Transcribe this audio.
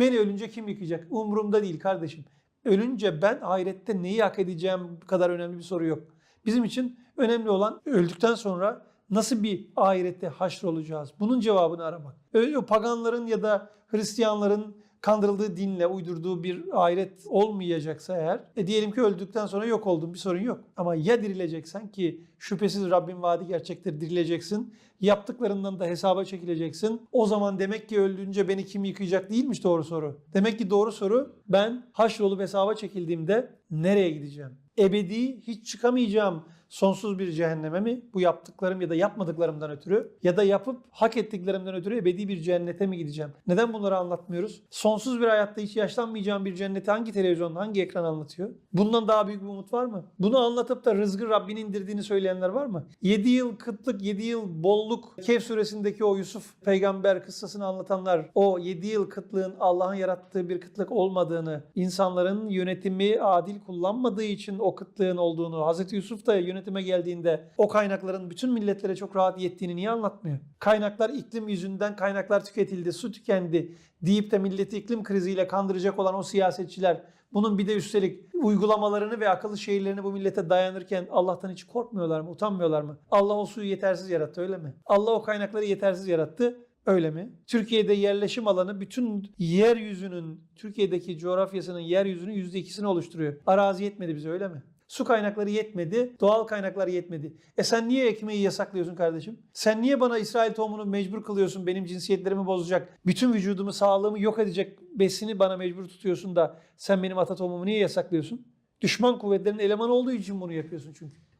Beni ölünce kim yıkayacak? Umurumda değil kardeşim. Ölünce ben ahirette neyi hak edeceğim kadar önemli bir soru yok. Bizim için önemli olan öldükten sonra nasıl bir ahirette haşr olacağız? Bunun cevabını aramak. Öyle paganların ya da Hristiyanların kandırıldığı dinle uydurduğu bir ahiret olmayacaksa eğer e diyelim ki öldükten sonra yok oldun bir sorun yok. Ama ya dirileceksen ki şüphesiz Rabbin vaadi gerçektir dirileceksin. Yaptıklarından da hesaba çekileceksin. O zaman demek ki öldüğünce beni kim yıkayacak değilmiş doğru soru. Demek ki doğru soru ben haşrolup hesaba çekildiğimde nereye gideceğim? Ebedi hiç çıkamayacağım sonsuz bir cehenneme mi bu yaptıklarım ya da yapmadıklarımdan ötürü ya da yapıp hak ettiklerimden ötürü ebedi bir cennete mi gideceğim? Neden bunları anlatmıyoruz? Sonsuz bir hayatta hiç yaşlanmayacağım bir cenneti hangi televizyon, hangi ekran anlatıyor? Bundan daha büyük bir umut var mı? Bunu anlatıp da rızkı Rabbin indirdiğini söyleyenler var mı? 7 yıl kıtlık, 7 yıl bolluk, Kehf suresindeki o Yusuf peygamber kıssasını anlatanlar o 7 yıl kıtlığın Allah'ın yarattığı bir kıtlık olmadığını, insanların yönetimi adil kullanmadığı için o kıtlığın olduğunu, Hazreti Yusuf da yönetime geldiğinde o kaynakların bütün milletlere çok rahat yettiğini niye anlatmıyor? Kaynaklar iklim yüzünden kaynaklar tüketildi, su tükendi deyip de milleti iklim kriziyle kandıracak olan o siyasetçiler bunun bir de üstelik uygulamalarını ve akıllı şehirlerini bu millete dayanırken Allah'tan hiç korkmuyorlar mı, utanmıyorlar mı? Allah o suyu yetersiz yarattı öyle mi? Allah o kaynakları yetersiz yarattı Öyle mi? Türkiye'de yerleşim alanı bütün yeryüzünün, Türkiye'deki coğrafyasının yeryüzünün %2'sini oluşturuyor. Arazi yetmedi bize öyle mi? Su kaynakları yetmedi, doğal kaynaklar yetmedi. E sen niye ekmeği yasaklıyorsun kardeşim? Sen niye bana İsrail tohumunu mecbur kılıyorsun, benim cinsiyetlerimi bozacak, bütün vücudumu, sağlığımı yok edecek besini bana mecbur tutuyorsun da sen benim ata tohumumu niye yasaklıyorsun? Düşman kuvvetlerinin elemanı olduğu için bunu yapıyorsun çünkü.